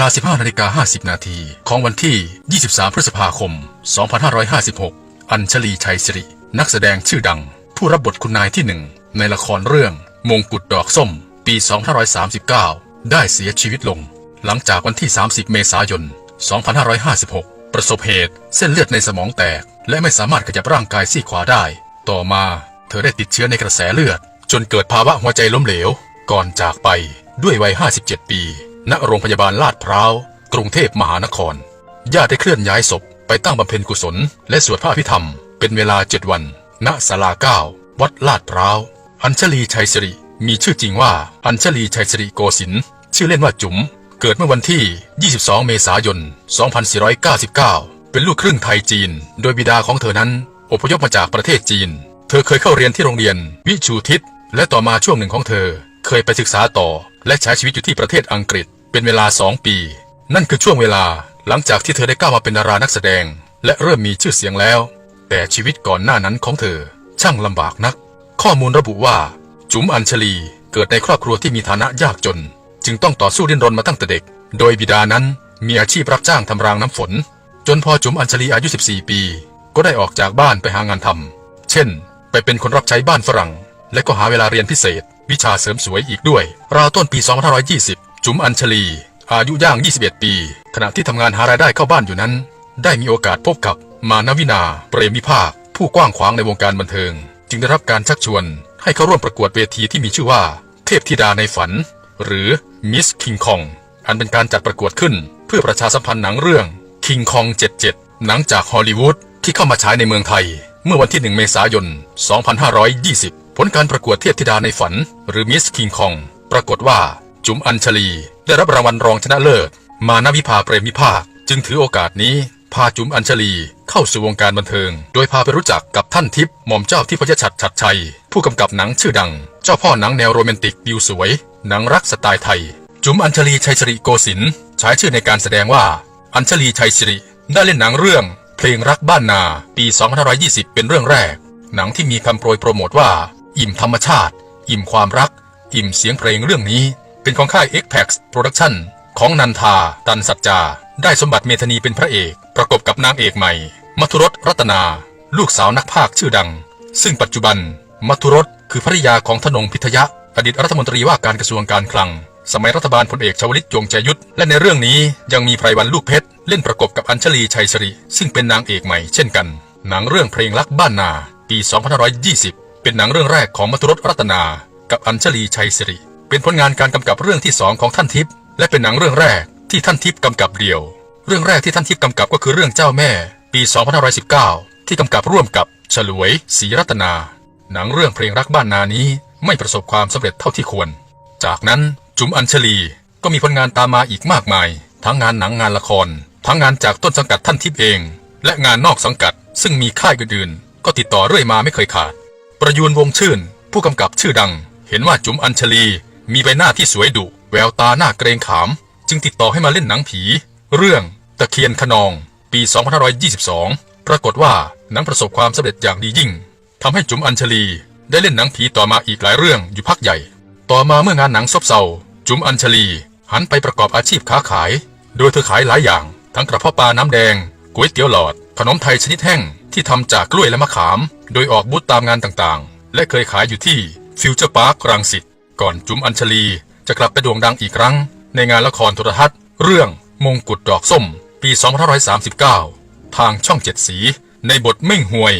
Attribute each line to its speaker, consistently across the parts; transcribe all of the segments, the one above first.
Speaker 1: ลา 15นาฬิกา50 นาทีของวันที่ 23 พฤษภาคม 2556 อัญชลีชัยสิริ นักแสดงชื่อดัง ผู้รับบทคุณนายที่หนึ่งในละครเรื่อง มงกุฎดอกส้ม ปี 2539 ได้เสียชีวิตลง หลังจากวันที่ 30 เมษายน 2556 ประสบเหตุเส้นเลือดในสมองแตก และไม่สามารถขยับร่างกายซี่ขวาได้ ต่อมาเธอได้ติดเชื้อในกระแสเลือด จนเกิดภาวะหัวใจล้มเหลว ก่อนจากไปด้วยวัย 57 ปี ณโรงพยาบาลลาดพร้าว กรุงเทพมหานคร ญาติได้เคลื่อนย้ายศพ ไปตั้งบำเพ็ญกุศล และสวดพระอภิธรรม เป็นเวลาเจ็ดวัน ณศาลาเก้าวัดลาดพร้าว อัญชลีชัยสิริ มีชื่อจริงว่าอัญชลีชัยสิริโกสินชื่อเล่นว่าจุ๋ม เกิดเมื่อวันที่ 22 เมษายน 2499 เป็นลูกครึ่งไทยจีน โดยบิดาของเธอนั้น อพยพมาจากประเทศจีน เธอเคยเข้าเรียนที่โรงเรียนวิชูทิศ และต่อมาช่วงหนึ่งของเธอ เคยไปศึกษาต่อ และใช้ชีวิตอยู่ที่ประเทศอังกฤษ เป็นเวลาสองปี นั่นคือช่วงเวลาหลังจากที่เธอได้ก้าวมาเป็นดารานักแสดง และเริ่มมีชื่อเสียงแล้ว แต่ชีวิตก่อนหน้านั้นของเธอช่างลำบากนัก ข้อมูลระบุว่า จุ๋มอัญชลีเกิดในครอบครัวที่มีฐานะยากจน จึงต้องต่อสู้ดิ้นรนมาตั้งแต่เด็ก โดยบิดานั้นมีอาชีพรับจ้างทำรางน้ำฝน จนพอจุ๋มอัญชลีอายุ 14 ปี ก็ได้ออกจากบ้านไปหางานทำเช่น ไปเป็นคนรับใช้บ้านฝรั่ง และก็หาเวลาเรียนพิเศษ วิชาเสริมสวยอีกด้วย ราวต้นปี 2520 จุ๋มอัญชลี อายุย่าง 21 ปี ขณะที่ทำงานหารายได้เข้าบ้านอยู่นั้น ได้มีโอกาสพบกับมานวินา เปรมิภาค ผู้กว้างขวางในวงการบันเทิง จึงได้รับการชักชวน ให้เข้าร่วมประกวดเวทีที่มีชื่อว่า เทพธิดาในฝัน หรือมิสคิงคองอันเป็นการจัดประกวดขึ้น เพื่อประชาสัมพันธ์หนังเรื่อง King Kong 77 หนังจากฮอลลีวูดที่เข้ามาฉายในเมืองไทย เมื่อวันที่ 1 เมษายน 2520 ผลการประกวดเทพธิดาในฝัน หรือมิสคิงคองปรากฏว่า จุ๋มอัญชลี ได้รับรางวัลรองชนะเลิศ มานาวิภาเปรมิภาค จึงถือโอกาสนี้ พาจุ๋มอัญชลีเข้าสู่วงการบันเทิง โดยพาไปรู้จักกับท่านทิพย์หม่อมเจ้าที่พยชัดชัดชัย ผู้กำกับหนังชื่อดัง เจ้าพ่อหนังแนวโรแมนติกวิวสวย หนังรักสไตล์ไทย จุ๋มอัญชลีชัยสิริโกสินใช้ชื่อในการแสดงว่า อัญชลีชัยสิริได้เล่นหนังเรื่องเพลงรักบ้านนาปี 2520 เป็นเรื่องแรก หนังที่มีคำโปรยโปรโมทว่า อิ่มธรรมชาติ อิ่มความรัก อิ่มเสียงเพลงเรื่องนี้ เป็นของค่าย x p a x Production ของนันทา ตันสัจจา ได้สมบัติเมธานีเป็นพระเอก ประกบกับนางเอกใหม่ มัทุรสรัตนา ลูกสาวนักพากย์ชื่อดัง ซึ่งปัจจุบัน มัทุรสคือภริยาของธนงพิทยะ อดีตรัฐมนตรีว่าการกระทรวงการคลัง สมัยรัฐบาลพลเอกชวลิตยงใจยุทธและในเรื่องนี้ยังมีไพรวันลูกเพชรเล่นประกบกับอัญชลีชัยสริ ซึ่งเป็นนางเอกใหม่เช่นกัน หนังเรื่องเพลงรักบ้านนา ปี 2520 เป็นหนังเรื่องแรกของมัทุรสรัตนา กับอัญชลีชัยสริ เป็นผลงานการกำกับเรื่องที่สองของท่านทิพย์และเป็นหนังเรื่องแรกที่ท่านทิพย์กำกับเดี่ยว เรื่องแรกที่ท่านทิพย์กำกับก็คือเรื่องเจ้าแม่ ปี 2519 ที่กำกับร่วมกับฉลวยศรีรัตนา หนังเรื่องเพลงรักบ้านนานี้ไม่ประสบความสำเร็จเท่าที่ควร จากนั้นจุ๋มอัญชลีก็มีผลงานตามมาอีกมากมาย ทั้งงานหนังงานละคร ทั้งงานจากต้นสังกัดท่านทิพย์เอง และงานนอกสังกัด ซึ่งมีค่ายอื่นๆก็ติดต่อเรื่อยมาไม่เคยขาด ประยูนวงชื่น ผู้กำกับชื่อดัง เห็นว่าจุ๋มอัญชลี มีใบหน้าที่สวยดุแววตาหน้าเกรงขาม จึงติดต่อให้มาเล่นหนังผี เรื่องตะเคียนขนอง ปี 2522 ปรากฏว่าหนังประสบความสำเร็จอย่างดียิ่งทำให้จุ๋มอัญชลีได้เล่นหนังผีต่อมาอีกหลายเรื่องอยู่พักใหญ่ ต่อมาเมื่องานหนังซบเซา จุ๋มอัญชลี หันไปประกอบอาชีพค้าขาย โดยเธอขายหลายอย่าง ทั้งกระเพาะปลาน้ำแดงก๋วยเตี๋ยวหลอด ขนมไทยชนิดแห้งที่ทำจากกล้วยและมะขาม โดยออกบูธตามงานต่างๆ และเคยขายอยู่ที่ฟิวเจอร์พาร์ครังสิต ก่อนจุ๋มอัญชลีจะกลับไปโด่งดังอีกครั้ง ในงานละครโทรทัศน์ เรื่องมงกุฎดอกส้ม ปี 2539 ทางช่องเจ็ดสี ในบทเม่งหวย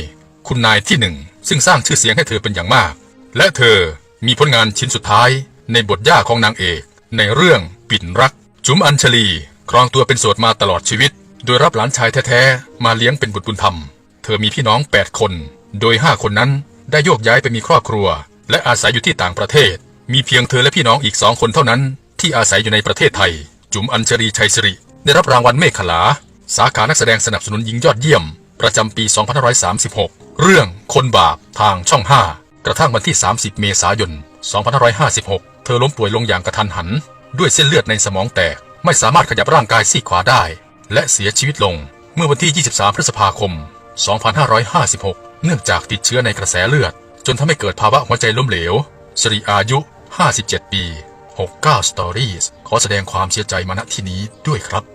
Speaker 1: คุณนายที่หนึ่งซึ่งสร้างชื่อเสียงให้เธอเป็นอย่างมาก และเธอมีผลงานชิ้นสุดท้าย ในบทย่าของนางเอก ในเรื่องปิ่นรัก จุ๋มอัญชลีครองตัวเป็นโสดมาตลอดชีวิต โดยรับหลานชายแท้ๆ มาเลี้ยงเป็นบุตรบุญธรรม เธอมีพี่น้อง 8 คน โดย 5 คนนั้นได้โยกย้ายไปมีครอบครัว และอาศัยอยู่ที่ต่างประเทศ มีเพียงเธอและพี่น้องอีกสองคนเท่านั้น ที่อาศัยอยู่ในประเทศไทย จุ๋มอัญชลีชัยสิริ ได้รับรางวัลเมฆขลา สาขานักแสดงสนับสนุนหญิงยอดเยี่ยม ประจำปี 2536 เรื่องคนบาปทางช่อง 5 กระทั่งวันที่ 30 เมษายน 2556 เธอล้มป่วยลงอย่างกระทันหัน ด้วยเส้นเลือดในสมองแตก ไม่สามารถขยับร่างกายซีกขวาได้ และเสียชีวิตลง เมื่อวันที่ 23 พฤษภาคม 2556 เนื่องจากติดเชื้อในกระแสเลือด จนทำให้เกิดภาวะหัวใจล้มเหลว สิริอายุ 57 ปี 69 Stories ขอแสดงความเสียใจมาณที่นี้ด้วยครับ